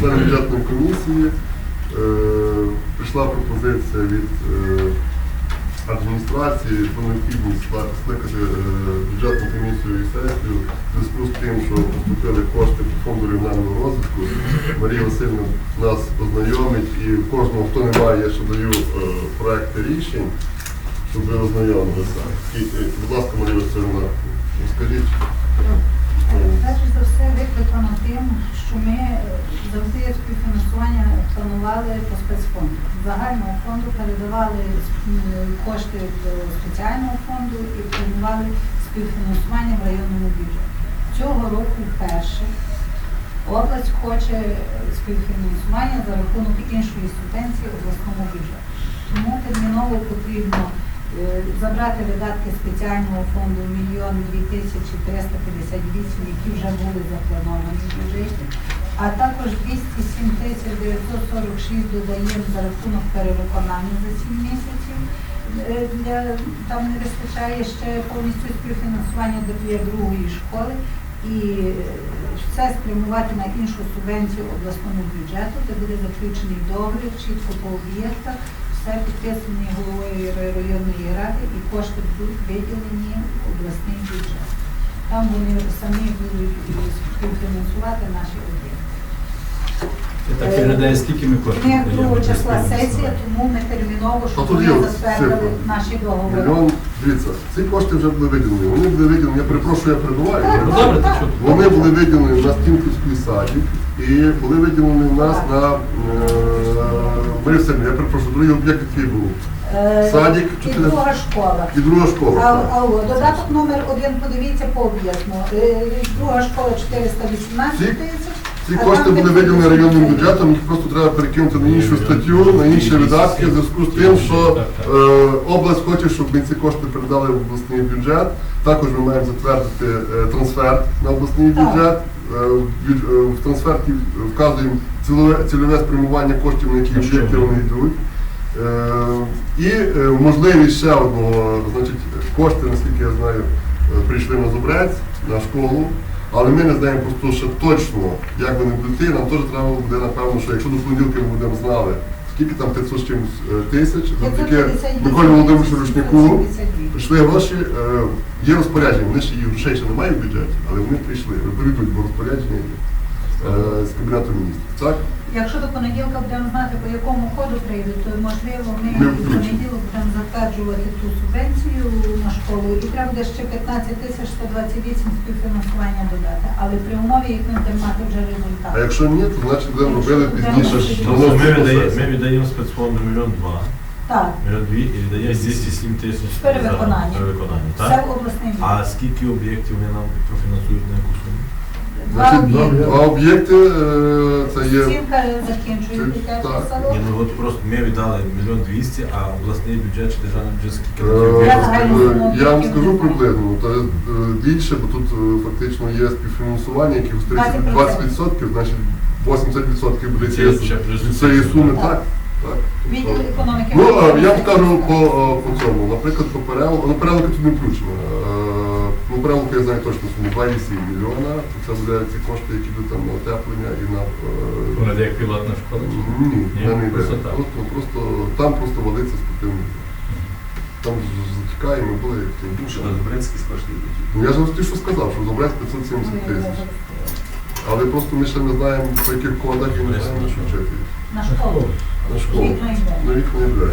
членом бюджетної комісії прийшла пропозиція від е, адміністрації про необхідність скликати е, бюджетну комісію і сесію в зв'язку з тим, що поступили кошти по фонду регіонального розвитку. Марія Васильівна нас ознайомить і кожного, хто не має, я ще даю е, проекти рішень, щоб ви ознайомилися. Будь ласка, Марія Васильівна, скажіть. Перш за все викликано тим, що ми е, завжди співфінансування планували по спецфонду. З загального фонду передавали кошти до спеціального фонду і планували співфінансування в районному бюджеті. Цього року вперше область хоче е, співфінансування за рахунок іншої субвенції обласному бюджету. Тому терміново потрібно е, забрати видатки спеціального фонду мільйон дві тисячі 358, які вже були заплановані в бюджеті, а також 207 тисяч 946 додаємо за рахунок перевиконання за 7 місяців. Е, Для, там не вистачає ще повністю співфінансування до для другої школи і е, все спрямувати на іншу субвенцію обласному бюджету, де буде заключений договір чітко по об'єктах, все підписані головою районної ради і кошти будуть виділені в обласний бюджет. Там вони самі будуть співфінансувати наші об'єкти. І так виглядає, скільки ми коштів. Не 2 числа сесія, тому ми терміново, щоб тут затвердили цифри. наші договори. Мільйон, дивіться, ці кошти вже були виділені. Вони були виділені, я перепрошую, я перебуваю. Ну добре, то що? Вони були виділені на Стінківський садик і були виділені в нас на е, я перепрошую, другий об'єкт, який був. Е, Садик, і чотири- друга школа. І друга школа. А, так. а додаток номер один, подивіться по об'єкту. Е, Друга школа 418 Ці- тисяч. Ці кошти були виділені районним бюджетом, їх просто треба перекинути на іншу статтю, на інші видатки, в зв'язку з тим, що е, область хоче, щоб ми ці кошти передали в обласний бюджет. Також ми маємо затвердити е, трансфер на обласний бюджет. Е, в бюдж- е, В трансферті вказуємо цільове, цільове спрямування коштів, на які об'єкти вони? вони йдуть. Е, І е, можливість ще одного, значить, кошти, наскільки я знаю, е, прийшли на Зубрець, на школу. Але ми не знаємо просто ще точно, як вони будуть йти. Нам теж треба буде, напевно, що якщо до понеділка ми будемо знали, скільки там 500 з чимось е, тисяч, завдяки 558 Миколі Володимировичу Рушнику прийшли гроші, е, є розпорядження, вони ще їх грошей ще немає в бюджеті, але вони прийшли, прийдуть, бо розпорядження є з Кабінету міністрів. Так? Якщо до понеділка будемо знати, по якому ходу прийдуть, то можливо ми в включимо. понеділок будемо затверджувати ту субвенцію на школу і треба буде ще 15 тисяч 128 співфінансування додати. Але при умові, як ми будемо мати вже результат. А якщо ні, то значить будемо робити пізніше. ж Ну, Тобто ми ми віддаємо спецфонду мільйон два, Так, мільйон дві і віддаємо 207 тисяч за Перевиконання. перевиконання, все так? в обласний А скільки об'єктів вони нам профінансують на яку суму? Два об'єкти. два об'єкти е, це є. Стінка закінчує дитячий так. садок. Ні, ну от просто ми віддали мільйон двісті, а обласний бюджет чи державний бюджет скільки Е, років? Я вам скажу приблизно, то е, більше, бо тут е, фактично є співфінансування, якихось 30 20%. 20%, значить 80% буде цієї ще плюс цієї суми, Так. так. Відділ економіки. Ну, е, я вам скажу по, е, по цьому, наприклад, по переволоку, ну переволоки тут не включено. Е, Ну, переволоку я знаю точно суму 2,7 мільйона, це буде ці кошти, які йдуть там на утеплення і на... е, Вона як пілотна школа? чи? Ні, Ні, не йде. просто. Просто, просто, там просто валиться спортивний. Там затікає, ми були як то. Що на Зубринський коштує? Ну я ж вам тільки що сказав, що забрати 570 тисяч. Але просто ми ще не знаємо, по яких кодах і не знаємо, що вчити. На школу. На школу. На вікна не йде.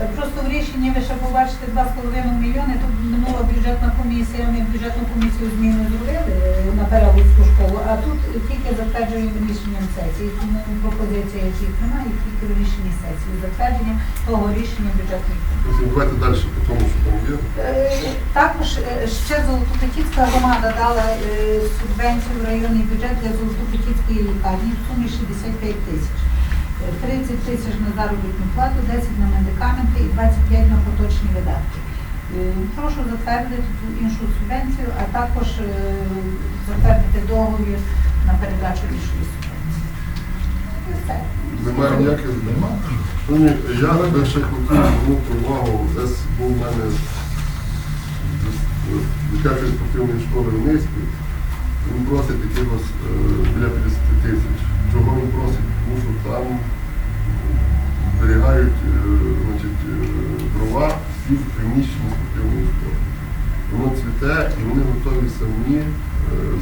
Е, Просто в рішенні ви ще побачите 2,5 мільйони. Тут минула бюджетна комісія, ми бюджетну комісію зміни зробили е, на переводську школу, а тут тільки затверджуємо рішенням сесії. Тому пропозиція яких немає, тільки в рішенні сесії. Затвердження того рішення бюджетної комісії. Тобто Давайте далі по тому, що там є. Е, Також ще Золотопетівська громада дала субвенцію в районний бюджет для Золотопетівської лікарні в сумі 65 тисяч. Е, 30 тисяч на заробітну плату, 10 на медикаменти і 25 на поточні видатки. Е, Прошу затвердити ту іншу субвенцію, а також е, затвердити договір на передачу іншої субвенції. І все. Немає ніяких немає. Ну, ні, я би ще хотів звернути увагу, десь був у мене дитячої спортивної школи в Низькій. Він просить якихось е, біля 50 тисяч. Чого він там зберігають е, значить, е, дрова під приміщення спортивної школи. Воно цвіте і вони готові самі е,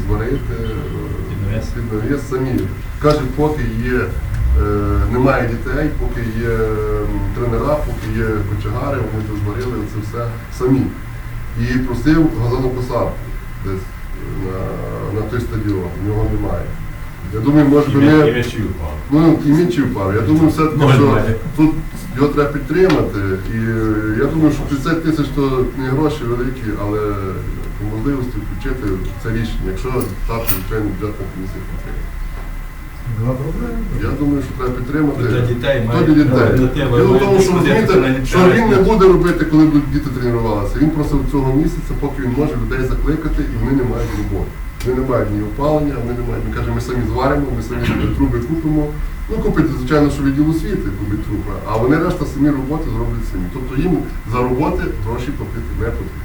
зварити е, Під навіс? під навіс самі. Каже, поки є, немає дітей, поки є тренера, поки є кочегари, вони це зварили це все самі. І просив газонокосарку десь на, на той стадіон, в нього немає. Я думаю, може би. І м'ячі впали. Ну, і мені впав. Я думаю, все-таки, що тут його треба підтримати. І я думаю, що 50 тисяч то не гроші великі, але по можливості включити це рішення, якщо так, звичайно, бюджетна комісія підтримує. Я думаю, що треба підтримати. Для дітей має- для дітей. Діло в тому, що розумієте, що він не буде робити, коли будуть діти тренувалися. Він просив цього місяця, поки він може людей закликати, і вони не мають роботи. Вони не мають ні опалення, вони не мають. Він каже, ми самі зваримо, ми самі труби купимо. Ну, купити, звичайно, що відділ освіти купить труби, а вони решта самі роботи зроблять самі. Тобто їм за роботи гроші платити не потрібно.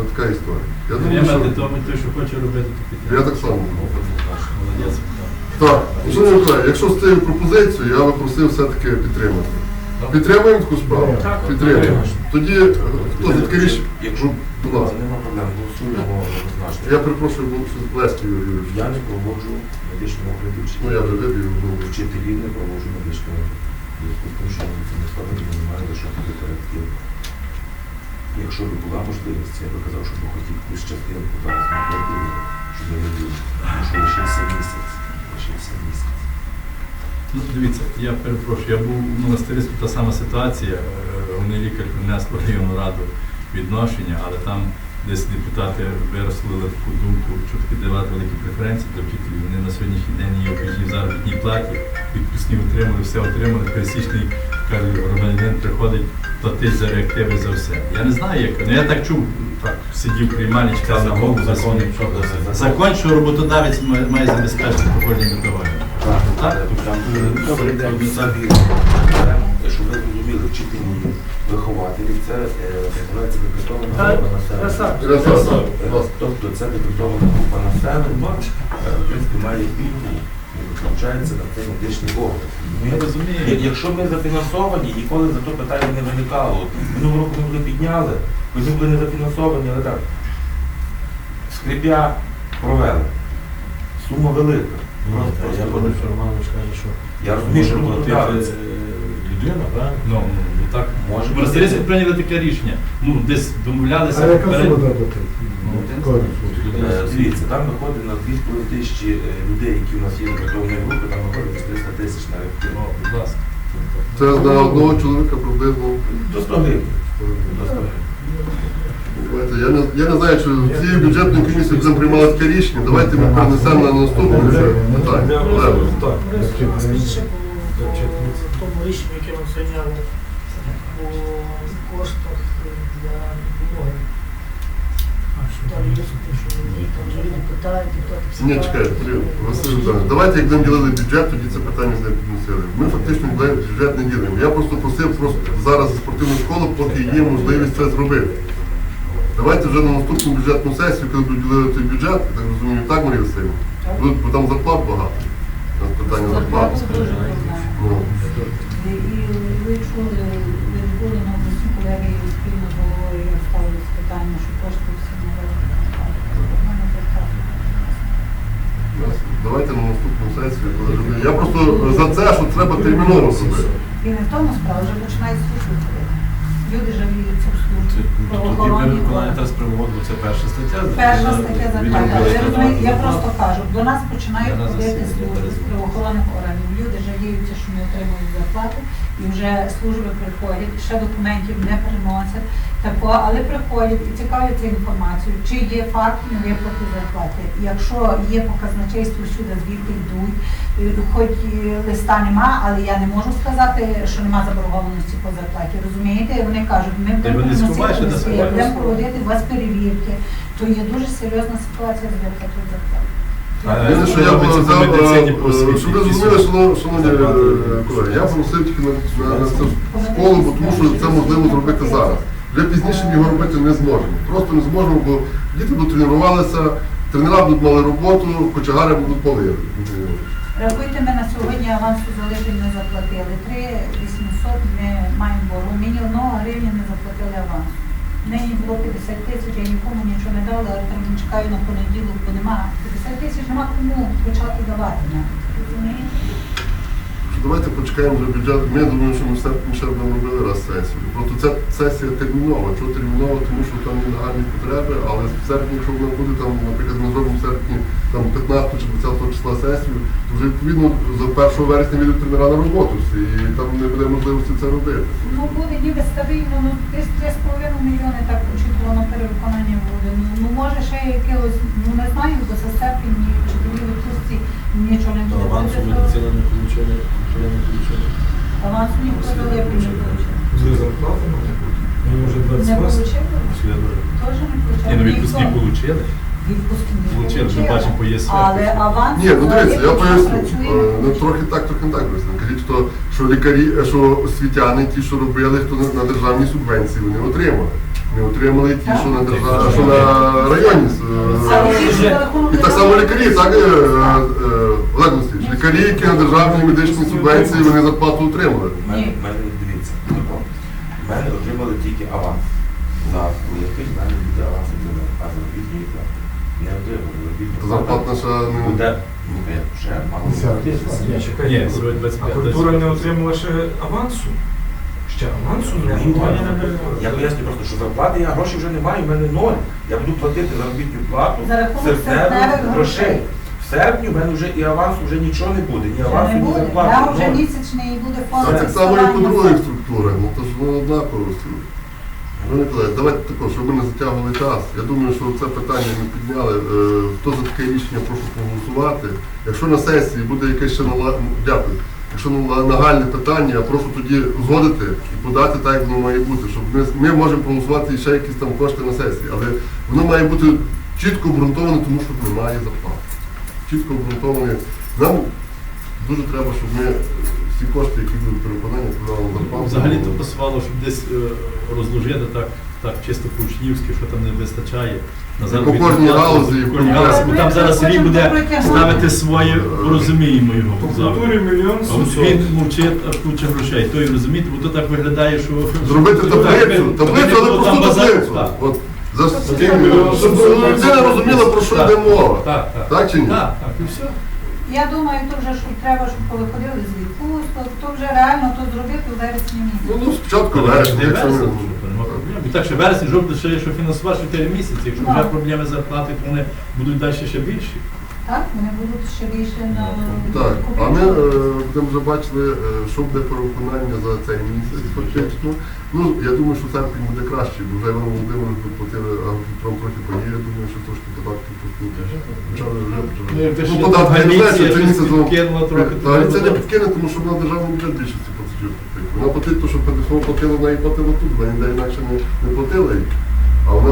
Ось така історія. Я думаю, що той, що хоче робити, то я так само. думаю. Молодець. Так, шановні колеги, якщо з цією пропозицією, я би просив все-таки підтримати. Підтримуємо таку справу? Підтримуємо. Тоді е, хто за таке рішення? Будь ласка. нема проблем, голосуємо однозначно. Я перепрошую, був Леський Юрійович. Я не проводжу медичного огляду Ну я вже вибів. ну, вчителів не проводжу медичного огляду. В Зв'язку з тим, що це не складно, не немає за що ходити реактивно. Якщо б була можливість, я би казав, що би хотів якусь частинку зараз на огляду, щоб не було. Тому що лишився місяць. Лишився місяць. Ну, дивіться, я перепрошую, я був у монастирську та сама ситуація. Е, Вони лікар принесли в районну раду відношення, але там десь депутати вирослили таку думку, що таки давати великі преференції для вчителів. Вони на сьогоднішній день є в заробітній платі, відпускні отримали, все отримали. Пересічний каже, громадянин приходить платить за реактиви за все. Я не знаю, як. Ну я так чув, так сидів приймальні, читав на голову за закон, свої. що це? Закон, що роботодавець має має забезпечити проходження товарів. Так? Дуже добре. собі, щоб ви розуміли, вчителі, вихователі, це е, називається декретована група населення. Тобто це декретована група населення, е, в принципі, має пільгу і виключається на цей медичний огляд. Я Ми- розумію. Якщо ми зафінансовані, ніколи за то питання не виникало. Минулого року ми вже підняли, ми були не зафінансовані, але так. Скрипя провели. Сума велика. Просто Я просто Романович каже, що Я розумію, що людина, правильно? Ну, ну так. Може В. Монастирську прийняли таке рішення. Ну, десь домовлялися. А яка перед- сума платити? Ну, Кожен Е. Там виходить на 2,5 тисячі е, людей, які у нас є готовної групи, там виходить десь 300 тисяч на О, реактив. будь ласка. Це на одного чоловіка приблизно. До 100 гривень. До 100 гривень. Знаєте, Я не, я не знаю, чи цією бюджетною комісією будемо приймати таке рішення. Давайте ми перенесемо на наступне питання. Лево. Так. Скажіть ще по тому рішенню, яке ми прийняли коштах для допомоги. Там люди питають, Ні, чекайте, Поліна, Василь Володимирович, давайте як будемо ділили бюджет, тоді це питання не підносили. Ми фактично бюджет не ділимо. Я просто просив просто зараз за спортивну школу, поки є можливість це зробити. Давайте вже на наступну бюджетну сесію, коли будуть ділити бюджет, я так розумію, так, Марія Васильівна? Будуть, бо там зарплат багато. У нас питання зарплат. Зарплата дуже проблема. Ну, І ви чули, ви були на обласній колеги і спільно з головою ставили питання, що кошти всі не Давайте на наступну сесію, коли вже- Я просто за це, що треба терміново зробити. І не в тому справа, вже починають служби ходити. Люди жаліються в Це- службі. Тоді виконання бо це перша стаття. Перша стаття розумієте, я просто кажу, до нас починають ходити служби з правоохоронних органів. Люди жаліються, що не отримують зарплати, і вже служби приходять, ще документів не приносять. Тако, але приходять і цікавляться інформацією, чи є факт невиплати зарплати. Якщо є показначейство всюди, звідки йдуть, хоч листа нема, але я не можу сказати, що нема заборгованості по зарплаті. Розумієте? Вони кажуть, ми будемо це проводити у вас перевірки. То є дуже серйозна ситуація з виплатою зарплати. Єдине, що я е, освіті, щоб ви зрозуміли, шановні е, колеги, я просив тільки на, на школу, тому що це можливо зробити зараз. Вже пізніше його робити не зможемо. Просто не зможемо, бо діти будуть тренувалися, тренера будуть мали роботу, кочегари будуть пали. Рахуйте, ми на сьогодні авансу за липень не заплатили. 3 800 ми маємо боргу. Ми ні одного гривні не заплатили авансу. Нині було 50 тисяч, я нікому нічого не дала, але там чекаю на понеділок, бо нема. 50 тисяч нема кому почати давати. нам. Давайте почекаємо вже бюджет. Ми думаємо, що ми в серпні ще будемо робили раз сесію. Просто ця сесія термінова. Чого термінова? Тому що там є нагальні потреби, але в серпні, якщо вона буде там, наприклад, ми зробимо в серпні там 15 чи 20 числа сесію, то вже відповідно за 1 вересня відуть тренера на роботу всі, і там не буде можливості це робити. Ну буде ніби стабільно, ну десь 3,5 мільйони так очікувано перевиконання буде. Ну, ну може ще якогось, ну не знаю, бо за серпень ні вчителі відпустці нічого не Медицина не получили, нічого не получили. Авансу ніхто до липня не получив. З зарплати може бути? Мені вже Не 28. получив? Я дуже- не получив. Ні, ну відпустки Ніхто. отримали. Відпустки не Получили, ми получили. бачимо по ЄСВ. Але аванс Ні, ну дивіться, я поясню. Е, Ну трохи так, трохи не так просто. Кажіть, що, що лікарі, е, що освітяни, ті, що робили, хто на, на державній субвенції, вони отримали. Не отримали ті, що на держав... що на районі. е, за І так само лікарі, так, е, е, Олег Васильович, лікарі, які на державній медичній субвенції, вони зарплату отримали. У мене, мене дивіться. В мене отримали тільки аванс. За липень в мене буде аванс отримали, а заробітні не отримали. Заробітні зарплатна ще не... буде, ну, я вже мало. Ні, чекай, а культура не отримала ще авансу? Ще авансу не. Я поясню просто, що зарплати я грошей вже не маю, в мене ноль. Я буду платити заробітну плату За рахунок серпневих серпневих грошей. Серпні в мене вже і авансу вже нічого не буде. Ні не ні буде. зарплати. Да, вже місячний буде фонд. А так само і по других структурах, ну то ж воно однаково. Ну, Миколай, давайте також, щоб ми не затягували час. Я думаю, що це питання ми підняли. Е, Хто за таке рішення, прошу проголосувати. Якщо на сесії буде якесь ще нала... ну, дякую. Якщо нагальне питання, я прошу тоді згодити і подати так, як воно має бути. Щоб ми, ми можемо проголосувати і ще якісь там кошти на сесії. Але воно має бути чітко обґрунтоване, тому що немає зарплати. Чітко обґрунтоване. Нам дуже треба, щоб ми всі кошти, які будуть переконання, подали зарплату. Взагалі то пасувало, щоб десь е, розложити так, так чисто по-учнівськи, що там не вистачає. На По кожній галузі, по по кожній галузі, бо там зараз Сергій буде ставити своє, розуміємо По культурі мільйон А от сімсот. він мовчить аж куча грошей. То і розумієте, бо то так виглядає, що Зробити таблицю, таблицю, але базар- таблицю. За Один щоб людина розуміла, про що йде мова. Так, так. Так чи ні? Так, так, і все. Я думаю, то вже що треба, щоб повиходили з відпусток, то вже реально то зробити у вересні Ну, місяці. ну спочатку Коли вересня, якщо вересень, нема проблем. І так, ще вересень, жовтий, ще є, що фінансувати 4 місяці. Якщо вже Так. проблеми зарплати, то вони будуть далі ще більші. Так, вони будуть ще більше на Так, а ми е, будемо вже бачили, е, що буде перевиконання за цей місяць фактично. Ну, я думаю, що серпень буде краще, бо вже Іван Володимирович доплатили, а Петром трохи подіє, я думаю, що трошки податки. Почали вже, Ну, почали. Ну, податки не знаю, це місяць. підкинула трохи, це не підкине, тому що вона державний бюджет більшості платежів платить. Вона платить те, що ПДФО платила, вона і платила тут, вона ніде інакше не, платила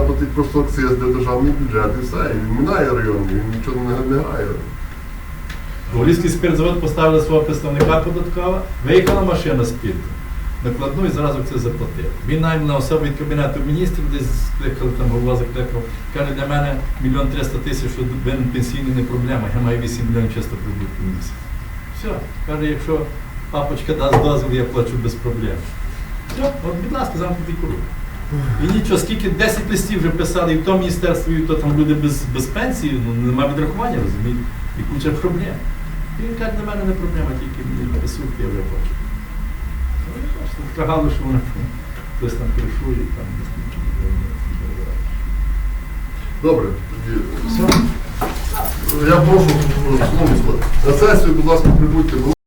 платить просто акциз для державний бюджет і все, і він район, він нічого не, грає. Голівський спиртзавод поставили свого представника податкова, виїхала машина з. Накладну і зразу це заплатив. Він найм на особу від Кабінету міністрів, десь скликали, там голова закликав. Каже, для мене мільйон триста тисяч, винен пенсійний не проблема, я маю 8 мільйонів чисто прибутку в місяць. Все. Каже, якщо папочка дасть дозвіл, я плачу без проблем. Все, от, будь ласка, замкнутий круг. І нічого, скільки 10 листів вже писали і в тому міністерстві, і то там люди без, без пенсії, ну нема відрахування, розумієте, і куча проблем. І він каже, для мене не проблема, тільки мені присутки, я вже хочу. Ну, і що вони там, хтось там кришує, там Добре, тоді. Я прошу, ну, на будь ласка, прибудьте.